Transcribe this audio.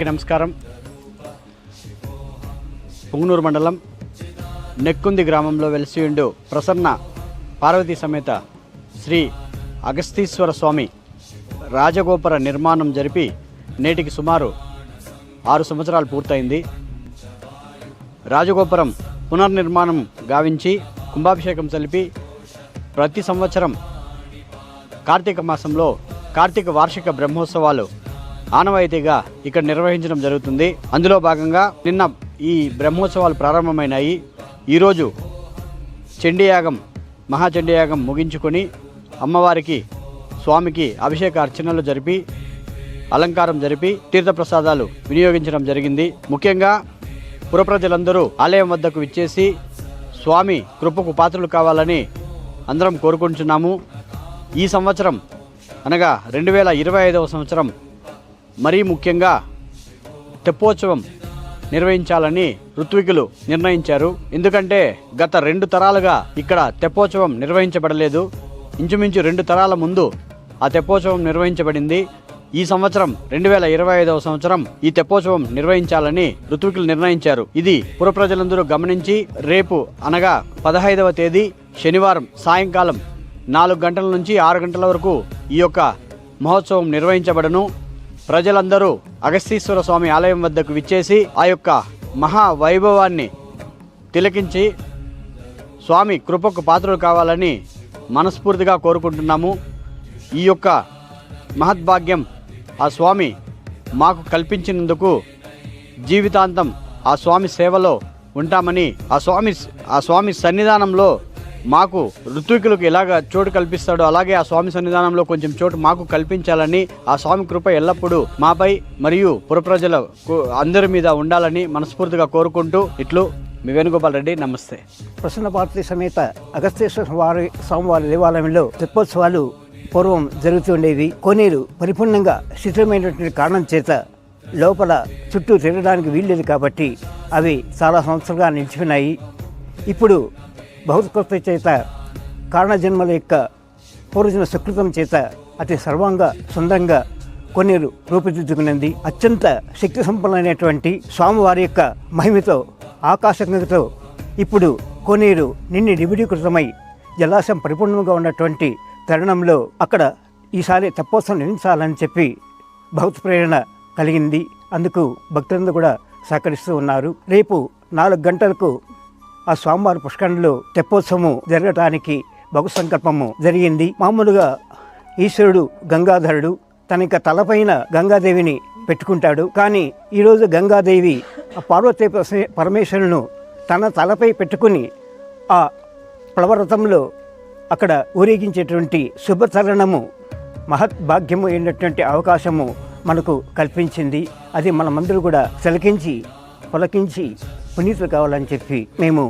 అందరికీ నమస్కారం. పుంగనూరు మండలం నెక్కుంది గ్రామంలో వెలిసి ఉండు ప్రసన్న పార్వతీ సమేత శ్రీ అగస్తీశ్వర స్వామి రాజగోపుర నిర్మాణం జరిపి నేటికి సుమారు ఆరు సంవత్సరాలు పూర్తయింది. రాజగోపురం పునర్నిర్మాణం గావించి కుంభాభిషేకం జరిపి ప్రతి సంవత్సరం కార్తీక మాసంలో కార్తీక వార్షిక బ్రహ్మోత్సవాలు ఆనవాయితీగా ఇక్కడ నిర్వహించడం జరుగుతుంది. అందులో భాగంగా నిన్న ఈ బ్రహ్మోత్సవాలు ప్రారంభమైనాయి. ఈరోజు చండీయాగం మహాచండీయాగం ముగించుకొని అమ్మవారికి స్వామికి అభిషేక అర్చనలు జరిపి అలంకారం జరిపి తీర్థప్రసాదాలు వినియోగించడం జరిగింది. ముఖ్యంగా పురప్రజలందరూ ఆలయం వద్దకు విచ్చేసి స్వామి కృపకు పాత్రలు కావాలని అందరం కోరుకుంటున్నాము. ఈ సంవత్సరం అనగా రెండు వేల ఇరవై ఐదవ సంవత్సరం మరీ ముఖ్యంగా తెప్పోత్సవం నిర్వహించాలని ఋత్వికులు నిర్ణయించారు. ఎందుకంటే గత రెండు తరాలుగా ఇక్కడ తెప్పోత్సవం నిర్వహించబడలేదు. ఇంచుమించు రెండు తరాల ముందు ఆ తెప్పోత్సవం నిర్వహించబడింది. ఈ సంవత్సరం రెండు వేల ఇరవై ఐదవ సంవత్సరం ఈ తెప్పోత్సవం నిర్వహించాలని ఋత్వికులు నిర్ణయించారు. ఇది పురప్రజలందరూ గమనించి రేపు అనగా పదహైదవ తేదీ శనివారం సాయంకాలం నాలుగు గంటల నుంచి ఆరు గంటల వరకు ఈ యొక్క మహోత్సవం నిర్వహించబడను. ప్రజలందరూ అగస్తీశ్వర స్వామి ఆలయం వద్దకు విచ్చేసి ఆ యొక్క మహా వైభవాన్ని తిలకించి స్వామి కృపకు పాత్రలు కావాలని మనస్ఫూర్తిగా కోరుకుంటున్నాము. ఈ యొక్క మహద్భాగ్యం ఆ స్వామి మాకు కల్పించినందుకు జీవితాంతం ఆ స్వామి సేవలో ఉంటామని ఆ స్వామి ఆ స్వామి సన్నిధానంలో మాకు ఋత్వికులకు ఎలాగ చోటు కల్పిస్తాడో అలాగే ఆ స్వామి సన్నిధానంలో కొంచెం చోటు మాకు కల్పించాలని ఆ స్వామి కృప ఎల్లప్పుడూ మాపై మరియు పురప్రజల అందరి మీద ఉండాలని మనస్ఫూర్తిగా కోరుకుంటూ ఇట్లు. మీ వేణుగోపాల్ రెడ్డి నమస్తే. ప్రసన్న భారతి సమేత అగస్తేశ్వర వారి స్వామివారి దేవాలయంలో తెప్పోత్సవాలు పూర్వం జరుగుతుండేవి కోనేరు పరిపూర్ణంగా శిథిలమైనటువంటి కారణం చేత లోపల చుట్టూ తిరగడానికి వీల్లేదు కాబట్టి అవి చాలా సంవత్సరాలుగా నిలిచిపోయినాయి. ఇప్పుడు బహుత్కృత చేత కారణజన్మల యొక్క పూర్వజన సుకృతం చేత అతి సర్వంగా సుందరంగా కొన్నేరు రూపుదిద్దుకున్నది అత్యంత శక్తి సంపన్నమైనటువంటి స్వామివారి యొక్క మహిమతో ఆకాశంగతో ఇప్పుడు కోనేరు నిన్ని నిబిడీకృతమై జలాశయం పరిపూర్ణంగా ఉన్నటువంటి తరుణంలో అక్కడ ఈసారి తపోత్సవం నిర్మించాలని చెప్పి భౌత ప్రేరణ కలిగింది. అందుకు భక్తులందరూ కూడా సహకరిస్తూ ఉన్నారు. రేపు నాలుగు గంటలకు ఆ స్వామివారి పుష్కరంలో తెప్పోత్సవము జరగటానికి బహు సంకల్పము జరిగింది. మామూలుగా ఈశ్వరుడు గంగాధరుడు తన యొక్క తలపైన గంగాదేవిని పెట్టుకుంటాడు. కానీ ఈరోజు గంగాదేవి ఆ పార్వతీ పరమే- తన తలపై పెట్టుకుని ఆ ప్లవరథంలో అక్కడ ఊరేగించేటువంటి శుభతరణము మహద్భాగ్యము అయినటువంటి అవకాశము మనకు కల్పించింది. అది మనమందరూ కూడా తిలకించి పులకించి పునీతులు కావాలని చెప్పి మేము